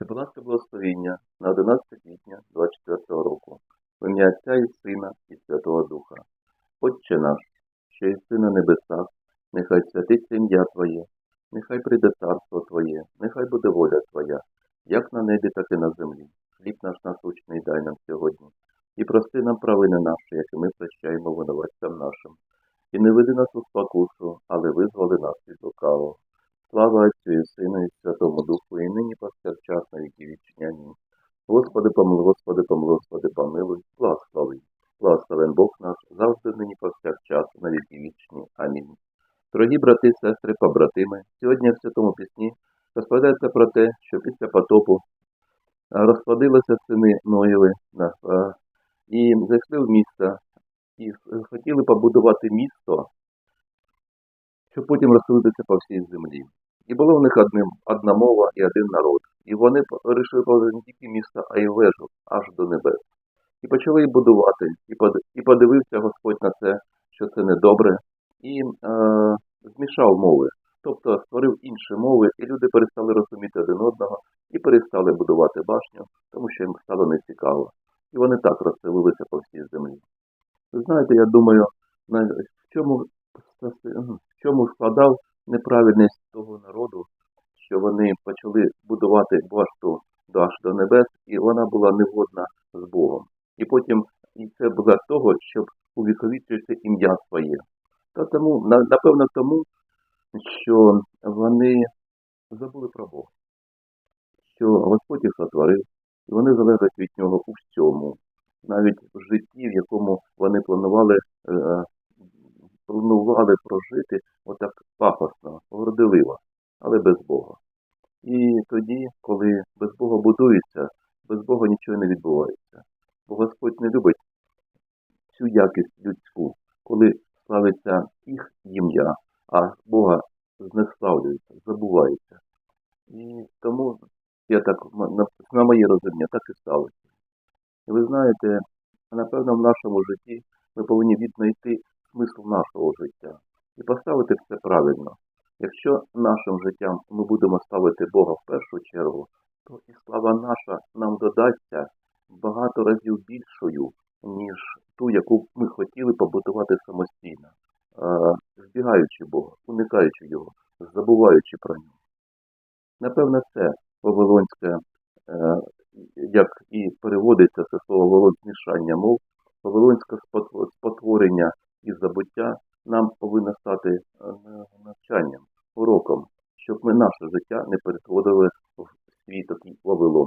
Скапелатське благословіння на 11 квітня 24 року. В Отця і Сина і Святого Духа. Отче наш, що єси на небесах, нехай святиться ім'я Твоє, нехай прийде царство Твоє, нехай буде воля Твоя, як на небі, так і на землі. Хліб наш насущний дай нам сьогодні. І прости нам провини наші, як і ми прощаємо винуватцям нашим. І не веди нас у спокусу, але визволи нас від лукавого. Слава Отцю і Сину і Святому Духу, і нині повсякчас на віки вічні. Амінь. Господи помилуй, Господи помилуй, Господи благослови. Благословен Бог наш, завжди нині повсякчас на віки вічні. Амінь. Дорогі брати, сестри, побратими, сьогодні в Святому Пісні розповідається про те, що після потопу розплодилися сини Ноєви і зайшли в місто, і хотіли побудувати місто, щоб потім розселитися по всій землі. І було в них одним, одна мова і один народ. І вони вирішили не тільки місто, а й вежу аж до небес. Почали будувати. І, подивився Господь на це, що це недобре, і е, змішав мови. Тобто створив інші мови, і люди перестали розуміти один одного і перестали будувати башню, тому що їм стало нецікаво. І вони так розселилися по всій землі. Знаєте, я думаю, в чому, в чому складав неправильність того народу, що вони почали будувати башту аж до небес, і вона була негодна з Богом. І потім і це було того, щоб увіковічити ім'я своє. Та тому, напевно, тому, що вони забули про Бога, що Господь їх сотворив, і вони залежать від нього у всьому, навіть в житті, в якому вони планували, е, планували прожити отак пафосно, горделиво, але без Бога. І тоді, коли без Бога будується, без Бога нічого не відбувається. Бо Господь не любить цю якість людську, коли славиться їх ім'я, а Бога знеславлюється, забувається. І тому я так на, на моє розуміння так і сталося. І ви знаєте, напевно, в нашому житті ми повинні віднайти смисл нашого життя і поставити все правильно. Якщо нашим життям ми будемо ставити Бога в першу чергу, то і слава наша нам додасться багато разів більшою, ніж ту, яку ми хотіли побудувати самостійно, е, збігаючи Бога, уникаючи його, забуваючи про нього. Напевно, це Вавилонське, е, як і переводиться це слово Вавилон змішання мов, Вавилонське спотворення і забуття нам повинно стати е, навчанням, уроком, щоб ми наше життя не перетворили в свій такий Вавилон.